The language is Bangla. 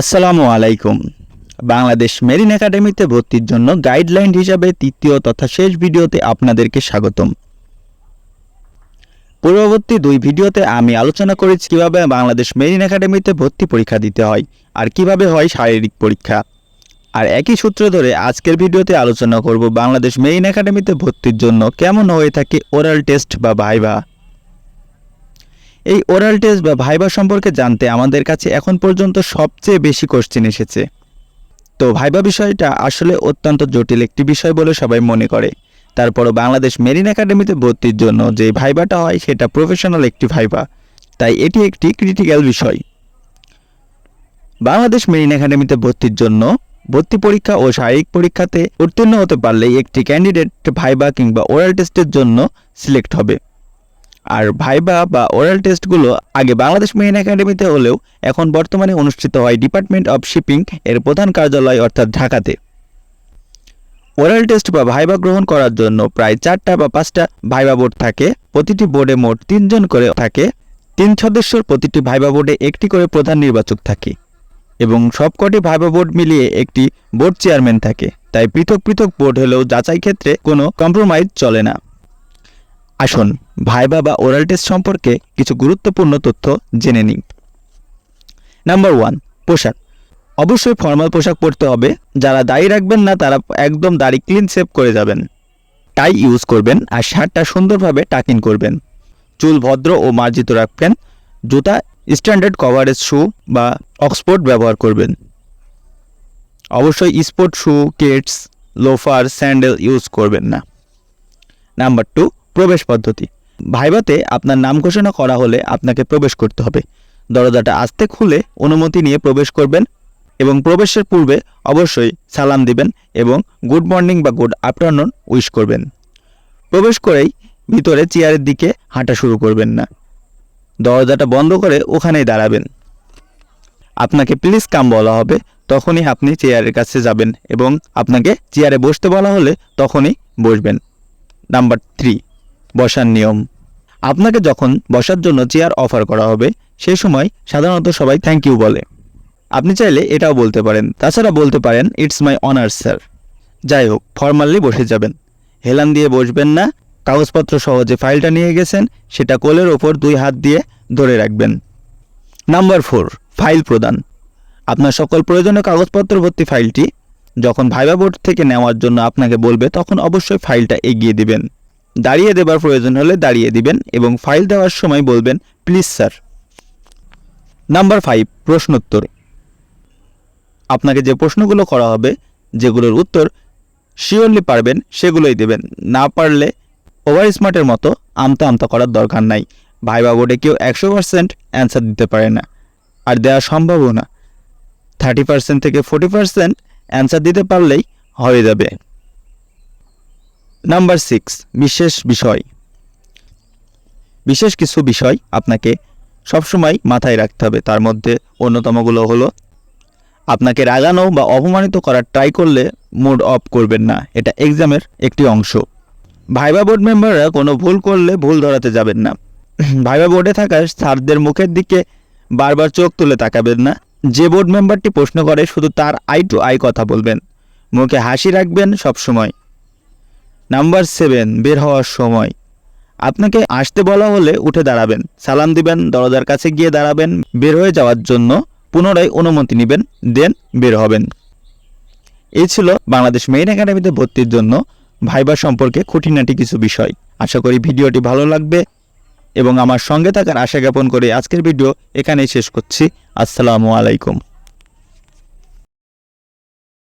আসসালামু আলাইকুম। বাংলাদেশ মেরিন একাডেমিতে ভর্তির জন্য গাইডলাইন হিসাবে তৃতীয় তথা শেষ ভিডিওতে আপনাদেরকে স্বাগতম। পূর্ববর্তী দুই ভিডিওতে আমি আলোচনা করেছি কীভাবে বাংলাদেশ মেরিন একাডেমিতে ভর্তি পরীক্ষা দিতে হয় আর কীভাবে হয় শারীরিক পরীক্ষা। আর একই সূত্র ধরে আজকের ভিডিওতে আলোচনা করব বাংলাদেশ মেরিন একাডেমিতে ভর্তির জন্য কেমন হয়ে থাকে ওরাল টেস্ট বা ভাইভা। এই ওরাল টেস্ট বা ভাইবা সম্পর্কে জানতে আমাদের কাছে এখন পর্যন্ত সবচেয়ে বেশি কোশ্চেন এসেছে। তো ভাইবা বিষয়টা আসলে অত্যন্ত জটিল একটি বিষয় বলে সবাই মনে করে। তারপরও বাংলাদেশ মেরিন একাডেমিতে ভর্তির জন্য যে ভাইবাটা হয় সেটা প্রফেশনাল একটি ভাইবা। তাই এটি একটি ক্রিটিক্যাল বিষয়। বাংলাদেশ মেরিন একাডেমিতে ভর্তির জন্য ভর্তি পরীক্ষা ও শারীরিক পরীক্ষাতে উত্তীর্ণ হতে পারলেই একটি ক্যান্ডিডেট ভাইবা কিংবা ওরাল টেস্টের জন্য সিলেক্ট হবে। আর ভাইবা বা ওরাল টেস্টগুলো আগে বাংলাদেশ মেরিন একাডেমিতে হলেও এখন বর্তমানে অনুষ্ঠিত হয় ডিপার্টমেন্ট অফ শিপিং এর প্রধান কার্যালয় অর্থাৎ ঢাকাতে। ওরাল টেস্ট বা ভাইবা গ্রহণ করার জন্য প্রায় চারটা বা পাঁচটা ভাইবা বোর্ড থাকে, প্রতিটি বোর্ডে মোট তিনজন করে থাকে, তিন সদস্যর প্রতিটি ভাইবা বোর্ডে একটি করে প্রধান নির্বাচক থাকে এবং সবকটি ভাইবা বোর্ড মিলিয়ে একটি বোর্ড চেয়ারম্যান থাকে। তাই পৃথক পৃথক বোর্ড হলেও যাচাই ক্ষেত্রে কোনো কম্প্রোমাইজ চলে না। আসুন, ভাইবা বা ওরাল টেস্ট সম্পর্কে কিছু গুরুত্বপূর্ণ তথ্য জেনে নিই। নাম্বার ওয়ান, পোশাক। অবশ্যই ফর্মাল পোশাক পরতে হবে। যারা দাড়ি রাখবেন না, তারা একদম দাড়ি ক্লিন সেভ করে যাবেন। টাই ইউজ করবেন আর শার্টটা সুন্দরভাবে টাকিং করবেন। চুল ভদ্র ও মার্জিত রাখবেন। জুতা স্ট্যান্ডার্ড কভারেজ শু বা অক্সফোর্ড ব্যবহার করবেন। অবশ্যই sport shoe Keds loafer sandal use করবেন না। নাম্বার টু প্রবেশ পদ্ধতি। ভাইভাতে আপনার নাম ঘোষণা করা হলে আপনাকে প্রবেশ করতে হবে। দরজাটা আস্তে খুলে অনুমতি নিয়ে প্রবেশ করবেন এবং প্রবেশের পূর্বে অবশ্যই সালাম দিবেন এবং গুড মর্নিং বা গুড আফটারনুন উইশ করবেন। প্রবেশ করেই ভিতরে চেয়ারের দিকে হাঁটা শুরু করবেন না। দরজাটা বন্ধ করে ওখানেই দাঁড়াবেন। আপনাকে প্লিজ কাম বলা হবে, তখনই আপনি চেয়ারের কাছে যাবেন এবং আপনাকে চেয়ারে বসতে বলা হলে তখনই বসবেন। Number three. বসার নিয়ম। আপনাকে যখন বসার জন্য চেয়ার অফার করা হবে, সে সময় সাধারণত সবাই থ্যাংক ইউ বলে। আপনি চাইলে এটাও বলতে পারেন। তাছাড়া বলতে পারেন ইটস মাই অনার স্যার যাই হোক ফর্মালি বসে যাবেন। হেলান দিয়ে বসবেন না। কাগজপত্র সহ যে ফাইলটা নিয়ে গেছেন, সেটা কোলের ওপর দুই হাত দিয়ে ধরে রাখবেন। নাম্বার ফোর ফাইল প্রদান। আপনার সকল প্রয়োজনীয় কাগজপত্র ভর্তি ফাইলটি যখন ভাইবা বোর্ড থেকে নেওয়ার জন্য আপনাকে বলবে, তখন অবশ্যই ফাইলটা এগিয়ে দিবেন। দাঁড়িয়ে দেবার প্রয়োজন হলে দাঁড়িয়ে দিবেন এবং ফাইল দেওয়ার সময় বলবেন, প্লিজ স্যার। নাম্বার ফাইভ, প্রশ্নোত্তর। আপনাকে যে প্রশ্নগুলো করা হবে, যেগুলোর উত্তর শিওরলি পারবেন, সেগুলোই দেবেন। না পারলে ওভার স্মার্টের মতো আমতা আমতা করার দরকার নাই। ভাইবা বোর্ডে কেউ একশো পার্সেন্ট অ্যান্সার দিতে পারে না। আর দেওয়া সম্ভবও না। থার্টি পার্সেন্ট থেকে ফোর্টি পার্সেন্ট অ্যান্সার দিতে পারলেই হয়ে যাবে। নাম্বার সিক্স বিশেষ বিষয়। বিশেষ কিছু বিষয় আপনাকে সবসময় মাথায় রাখতে হবে। তার মধ্যে অন্যতমগুলো হলো, আপনাকে রাগানো বা অপমানিত করার ট্রাই করলে মুড অফ করবেন না। এটা এক্সামের একটি অংশ। ভাইবা বোর্ড মেম্বাররা কোনো ভুল করলে ভুল ধরাতে যাবেন না। ভাইবা বোর্ডে থাকা স্যারদের মুখের দিকে বারবার চোখ তুলে তাকাবেন না। যে বোর্ড মেম্বারটি প্রশ্ন করে, শুধু তার আই টু আই কথা বলবেন। মুখে হাসি রাখবেন সব সময় নাম্বার সেভেন, বের হওয়ার সময়। আপনাকে আসতে বলা হলে উঠে দাঁড়াবেন। সালাম দিবেন, দরজার কাছে গিয়ে দাঁড়াবেন, বের হয়ে যাওয়ার জন্য পুনরায় অনুমতি নেবেন, দেন বের হবেন। এই ছিল বাংলাদেশ মেইন একাডেমিতে ভর্তির জন্য ভাইবা সম্পর্কে খুঁটিনাটি কিছু বিষয়। আশা করি ভিডিওটি ভালো লাগবে এবং আমার সঙ্গে থাকার আশা জ্ঞাপন করে আজকের ভিডিও এখানেই শেষ করছি। আসসালামু আলাইকুম।